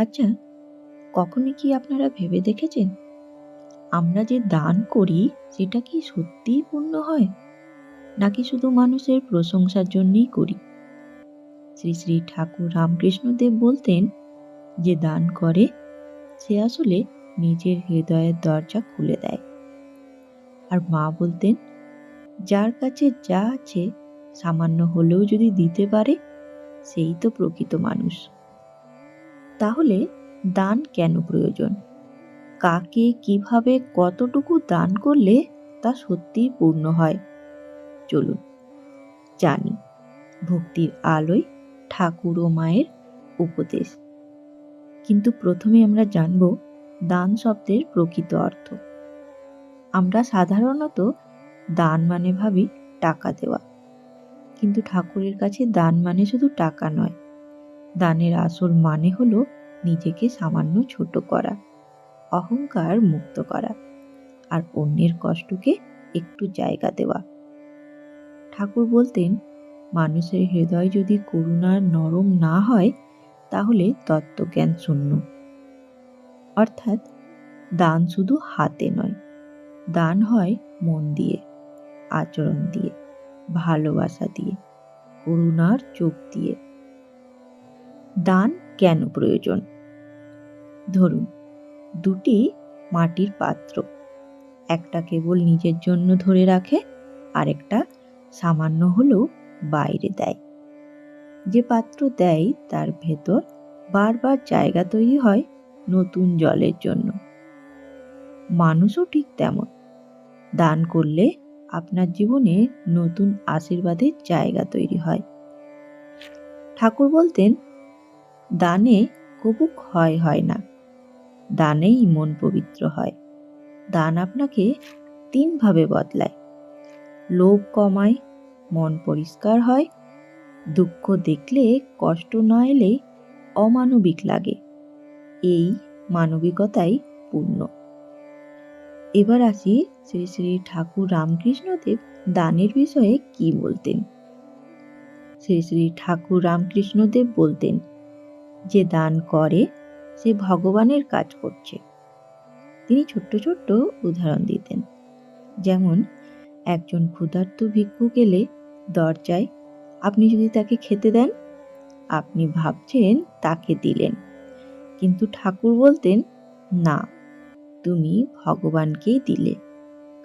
আচ্ছা কখনো কি আপনারা ভেবে দেখেছেন? আমরা যে দান করি, সেটা কি সত্যিই পূর্ণ হয়? নাকি শুধু মানুষের প্রশংসার জন্যই করি? শ্রী শ্রী ঠাকুর রামকৃষ্ণদেব বলতেন, যে দান করে, সে আসলে নিজের হৃদয়ের দরজা খুলে দেয়। আর মা বলতেন, যার কাছে যা আছে, সামান্য হলেও যদি দিতে পারে, সেই তো প্রকৃত মানুষ। তাহলে দান কেন প্রয়োজন? কাকে কীভাবে কতটুকু দান করলে তা সত্যিই পূর্ণ হয়? চলুন, জানি। ভক্তির আলোয় ঠাকুর ও মায়ের উপদেশ। কিন্তু প্রথমে আমরা জানব দান শব্দের প্রকৃত অর্থ। আমরা সাধারণত দান মানে ভাবি টাকা দেওয়া। কিন্তু ঠাকুরের কাছে দান মানে শুধু টাকা নয়। দানের আসল মানে হলো নিজেকে সামান্য ছোট করা, অহংকার মুক্ত করা আর অন্যের কষ্টকে একটু জায়গা দেওয়া। ঠাকুর বলতেন, মানুষের হৃদয় যদি করুণার নরম না হয়, তাহলে তত্ত্বজ্ঞান শূন্য। অর্থাৎ, দান শুধু হাতে নয়, দান হয় মন দিয়ে, আচরণ দিয়ে, ভালোবাসা দিয়ে, করুণার চোখ দিয়ে। দান কেন প্রয়োজন? ধরুন, দুটি মাটির পাত্র, একটা কেবল নিজের জন্য ধরে রাখে আরেকটা সামান্য হলেও বাইরে দেয়। যে পাত্র দেয়, তার ভেতর বারবার জায়গা তৈরি হয় নতুন জলের জন্য। মানুষও ঠিক তেমন। দান করলে আপনার জীবনে নতুন আশীর্বাদের জায়গা তৈরি হয়। ঠাকুর বলতেন দানে কবু ক্ষয় হয় না। দানেই মন পবিত্র হয়। দান আপনাকে তিনভাবে বদলায়। লোভ কমায়, মন পরিষ্কার হয়। দুঃখ দেখলে, কষ্ট না এলে অমানবিক লাগে। এই মানবিকতাই পূর্ণ। এবার আসি শ্রী শ্রী ঠাকুর রামকৃষ্ণদেব দানের বিষয়ে কি বলতেন? শ্রী শ্রী ঠাকুর রামকৃষ্ণদেব বলতেন যে দান করে, সে ভগবানের কাজ করছে। তিনি ছোট্ট ছোট্ট উদাহরণ দিতেন। যেমন, একজন ক্ষুধার্ত ভিক্ষুক এলে দরজায়, আপনি যদি তাকে খেতে দেন, আপনি ভাবছেন তাকে দিলেন। কিন্তু ঠাকুর বলতেন, না, তুমি ভগবানকেই দিলে,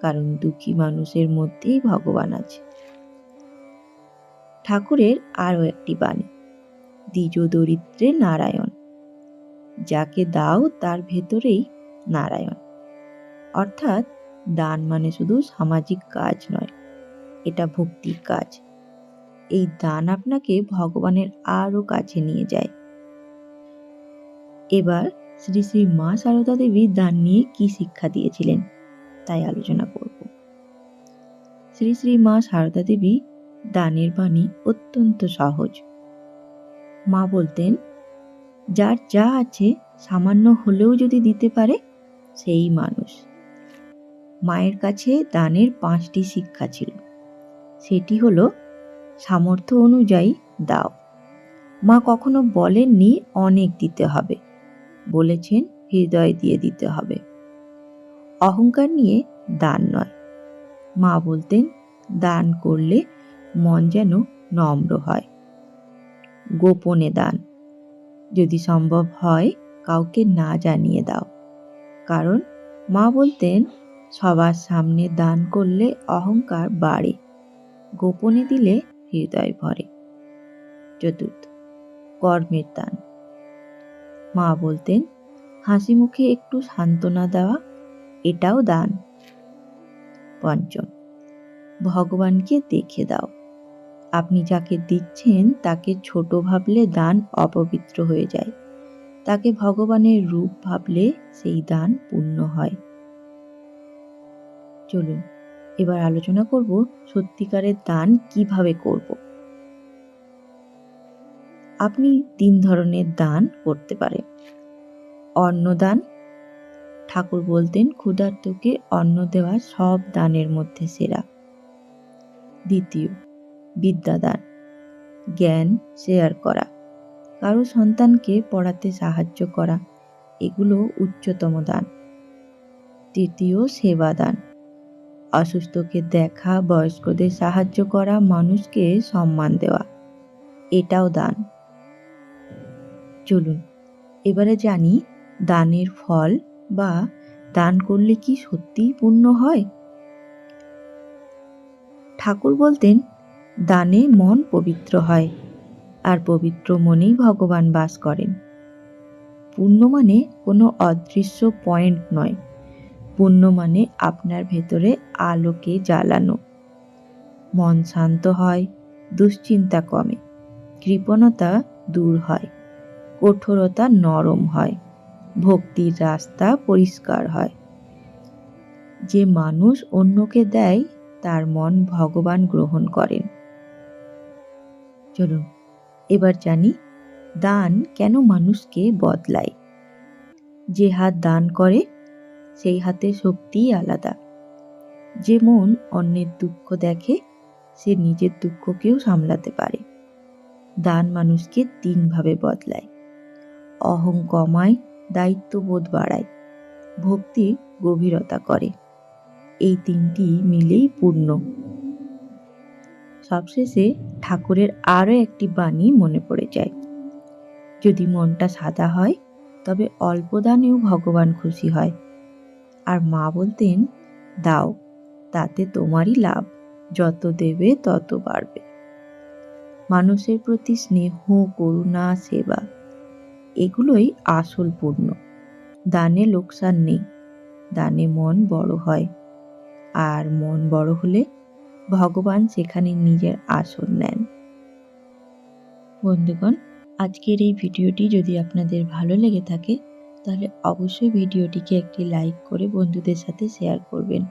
কারণ দুঃখী মানুষের মধ্যেই ভগবান আছে। ঠাকুরের আরও একটি বাণী। দ্বিজ দরিদ্রে নারায়ণ, যাকে দাও তার ভেতরেই নারায়ণ। অর্থাৎ দান মানে শুধু সামাজিক কাজ নয়, এটা ভক্তির কাজ। এই দান আপনাকে ভগবানের আরও কাছে নিয়ে যায়। এবার শ্রী শ্রী মা সারদা দেবী দান নিয়ে কি শিক্ষা দিয়েছিলেন, তাই আলোচনা করব। শ্রী শ্রী মা সারদা দেবী দানের বাণী অত্যন্ত সহজ। মা বলতেন, যার যা আছে সামান্য হলেও যদি দিতে পারে, সেই মানুষ। মায়ের কাছে দানের পাঁচটি শিক্ষা ছিল। সেটি হলো, সামর্থ্য অনুযায়ী দাও। মা কখনো বলেননি অনেক দিতে হবে, বলেছেন হৃদয় দিয়ে দিতে হবে। অহংকার নিয়ে দান নয়। মা বলতেন, দান করলে মন যেন নম্র হয়। গোপনে দান। যদি সম্ভব হয়, কাউকে না জানিয়ে দাও। কারণ মা বলতেন, সবার সামনে দান করলে অহংকার বাড়ে, গোপনে দিলে হৃদয় ভরে। চতুর্থ, কর্মের দান। মা বলতেন, হাসি মুখে একটু সান্ত্বনা দেওয়া, এটাও দান। পঞ্চম, ভগবানকে দেখে দাও। আপনি যাকে দিচ্ছেন তাকে ছোট ভাবলে দান অপবিত্র হয়ে যায়। তাকে ভগবানের রূপ ভাবলে সেই দান পূর্ণ হয়। চলুন, এবার আলোচনা করব সত্যিকারের দান কীভাবে করব। আপনি তিন ধরনের দান করতে পারেন। অন্নদান, ঠাকুর বলতেন ক্ষুধার্তকে অন্ন দেওয়া সব দানের মধ্যে সেরা। দ্বিতীয় বিদ্যাদান জ্ঞান শেয়ার করা। কারও সন্তানকে পড়াতে সাহায্য করা। এগুলো উচ্চতম দান। তৃতীয় সেবা দান অসুস্থকে দেখা, বয়স্কদের সাহায্য করা, মানুষকে সম্মান দেওয়া। এটাও দান। চলুন, এবারে জানি দানের ফল বা দান করলে কি সত্যিই পূর্ণ হয়? ঠাকুর বলতেন দানে মন পবিত্র হয়, আর পবিত্র মনেই ভগবান বাস করেন। পুণ্য মানে কোনো অদৃশ্য পয়েন্ট নয় পুণ্য মানে আপনার ভেতরে আলোকে জ্বালানো। মন শান্ত হয়, দুশ্চিন্তা কমে, কৃপণতা দূর হয়, কঠোরতা নরম হয়, ভক্তির রাস্তা পরিষ্কার হয়। যে মানুষ অন্যকে দেয়, তার মন ভগবান গ্রহণ করেন। চলুন, এবার জানি দান কেন মানুষকে বদলায়। যে হাত দান করে, সেই হাতে শক্তিই আলাদা। যে মন অন্যের দুঃখ দেখে, সে নিজের দুঃখকেও সামলাতে পারে। দান মানুষকে তিনভাবে বদলায়। অহং কমায়, দায়িত্ববোধ বাড়ায় ভক্তি গভীরতা করে। এই তিনটি মিলেই পূর্ণ। সবশেষে ঠাকুরের আরও একটি বাণী মনে পড়ে যায়। যদি মনটা সাদা হয়, তবে অল্প দানেও ভগবান খুশি হয়। আর মা বলতেন, দাও, তাতে তোমারই লাভ, যত দেবে তত বাড়বে। মানুষের প্রতি স্নেহ, করুণা, সেবা, এগুলোই আসল পূর্ণ। দানে লোকসান নেই, দানে মন বড় হয়। আর মন বড় হলে ভগবান সেখানে নিজের আসন নেন। বন্ধুগণ, আজকের এই ভিডিওটি যদি আপনাদের ভালো লেগে থাকে, তাহলে অবশ্যই ভিডিওটিকে একটি লাইক করে বন্ধুদের সাথে শেয়ার করবেন।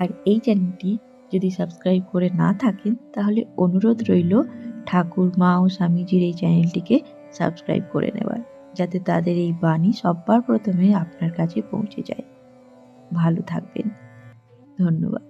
আর এই চ্যানেলটি যদি সাবস্ক্রাইব করে না থাকেন, তাহলে অনুরোধ রইল ঠাকুর, মা ও স্বামীজির এই চ্যানেলটিকে সাবস্ক্রাইব করে নেবার যাতে তাদের এই বাণী সব্বার প্রথমে আপনার কাছে পৌঁছে যায়। ভালো থাকবেন। ধন্যবাদ।